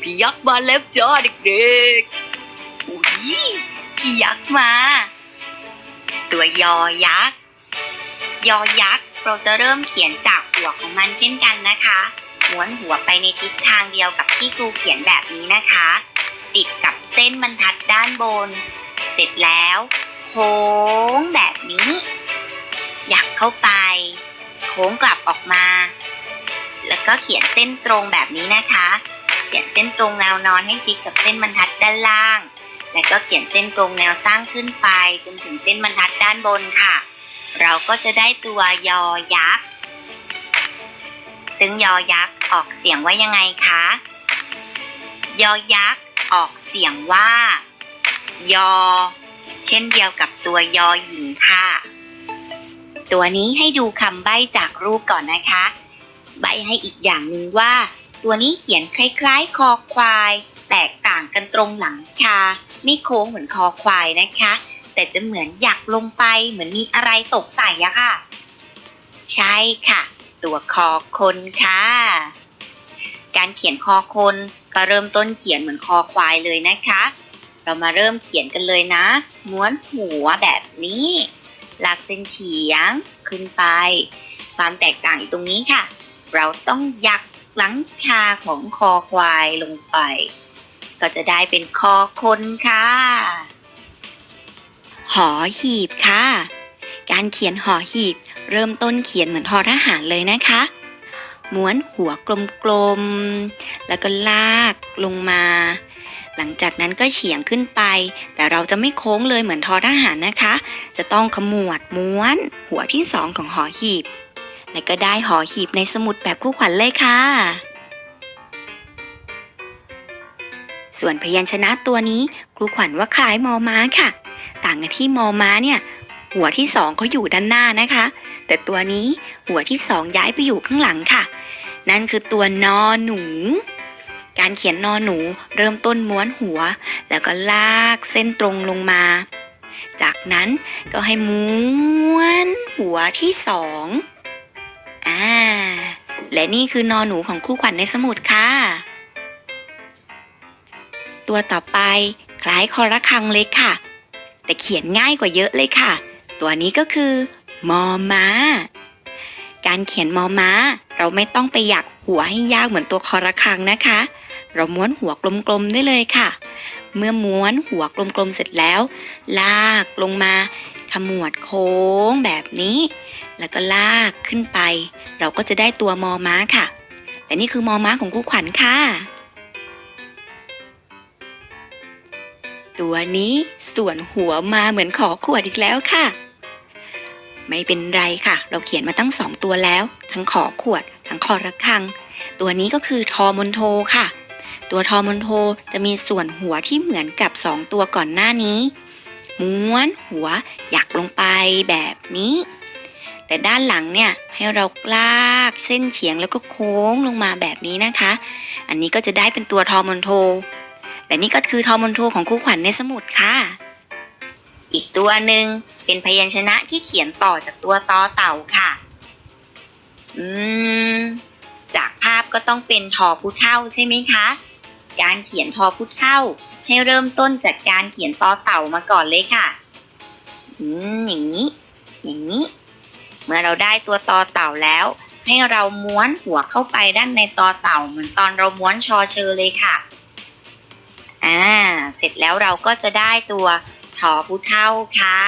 พยักษ์มาแล้วจ้าเด็กๆอุ้ยพี่ยักษ์มา ตัวยอยักษ์ ยอยักษ์ เราจะเริ่มเขียนจากหัวของมันเช่นกันนะคะม้วนหัวไปในทิศทางเดียวกับที่ครูเขียนแบบนี้นะคะ ติดกับเส้นบรรทัดด้านบน เสร็จแล้วโค้งแบบนี้ ยักเข้าไป โค้งกลับออกมา แล้วก็เขียนเส้นตรงแบบนี้นะคะ เขียนเส้นตรงแนวนอนให้ชิดกับเส้นบรรทัดด้านล่าง แล้วก็เขียนเส้นตรงแนวตั้งขึ้นไป จนถึงเส้นบรรทัดด้านบนค่ะ เราก็จะได้ตัวยอยักษ์ ซึ่งยอยักษ์ออกเสียงว่ายังไงคะ ยอยักษ์ออกเสียงว่า ยอ เช่นเดียวกับตัวยอหญิงค่ะ ตัวนี้ให้ดูคำใบ้จากรูปก่อนนะคะ ใบให้อีกอย่างหนึ่งว่า ตัวนี้เขียนคล้ายๆ คอควาย แตกต่างกันตรงหลังคาไม่โค้งเหมือนคอควายนะคะ แต่จะเหมือนหยักลงไปเหมือนมีอะไรตกใส่อะค่ะ ใช่ค่ะ ตัวคอคนค่ะ การเขียนคอคนก็เริ่มต้นเขียนเหมือนคอควายเลยนะคะ เรามาเริ่มเขียนกันเลยนะ ม้วนหัวแบบนี้ลากเส้นเฉียงขึ้นไป ความแตกต่างอยู่ตรงนี้ค่ะ เราต้องยักหลังคาของคอควายลงไป ก็จะได้เป็นคอคนค่ะ หอหีบค่ะ การเขียนหอหีบ เริ่มต้นเขียนเหมือนทอทหารเลยนะคะ ม้วนหัวกลมๆ แล้วก็ลากลงมา หลังจากนั้นก็เฉียงขึ้นไป แต่เราจะไม่โค้งเลยเหมือนทอทหารนะคะ จะต้องขมวดม้วน หัวที่สองของหอหีบ และก็ได้หอหีบในสมุดแบบคู่ขวัญเลยค่ะ ส่วนพยัญชนะตัวนี้ครูขวัญว่าคล้ายมอม้าค่ะ ต่างกันที่มอม้าเนี่ย หัวที่สองเขาอยู่ด้านหน้านะคะ แต่ตัวนี้หัวที่สองย้ายไปอยู่ข้างหลังค่ะ นั่นคือตัวนอหนูการเขียนนอหนูเริ่มต้นม้วนหัว แล้วก็ลากเส้นตรงลงมา จากนั้นก็ให้ม้วนหัวที่สอง อ่า และนี่คือนอหนูของครูขวัญในสมุดค่ะ ตัวต่อไปคล้ายคอระคังเลยค่ะ แต่เขียนง่ายกว่าเยอะเลยค่ะ ตัวนี้ก็คือมอม้า การเขียนมอม้า เราไม่ต้องไปหยักหัวให้ยากเหมือนตัวคอระคังนะคะ เราม้วนหัวกลมๆได้เลยค่ะ เมื่อม้วนหัวกลมๆเสร็จแล้ว ลากลงมาขมวดโค้งแบบนี้ แล้วก็ลากขึ้นไป เราก็จะได้ตัวมอม้าค่ะ และนี่คือมอม้าของคู่ขวัญค่ะ ตัวนี้ส่วนหัวมาเหมือนขอขวดอีกแล้วค่ะ ไม่เป็นไรค่ะ เราเขียนมาตั้งสองตัวแล้ว ทั้งขอขวด ทั้งคอระฆัง ตัวนี้ก็คือทอมนโทค่ะ ตัวทอมนโทจะมีส่วนหัวที่เหมือนกับสองตัวก่อนหน้านี้ม้วนหัวหยักลงไปแบบนี้ แต่ด้านหลังเนี่ยให้เราลากเส้นเฉียงแล้วก็โค้งลงมาแบบนี้นะคะ อันนี้ก็จะได้เป็นตัวทอมอนโท และนี่ก็คือทอมอนโทของคู่ขวัญในสมุดค่ะ อีกตัวหนึ่งเป็นพยัญชนะที่เขียนต่อจากตัวตอเต่าค่ะ อืม จากภาพก็ต้องเป็นทอผู้เท่าใช่ไหมคะ การเขียนทอผู้เท่า ให้เริ่มต้นจากการเขียนตอเต่ามาก่อนเลยค่ะ อืมอย่างนี้ อย่างนี้ เมื่อเราได้ตัวตอเต่าแล้ว ให้เราม้วนหัวเข้าไปด้านในตอเต่า เหมือนตอนเราม้วนชอเชอเลยค่ะอ่าเสร็จแล้วเราก็จะได้ตัวถอผู้เท่าค่ะ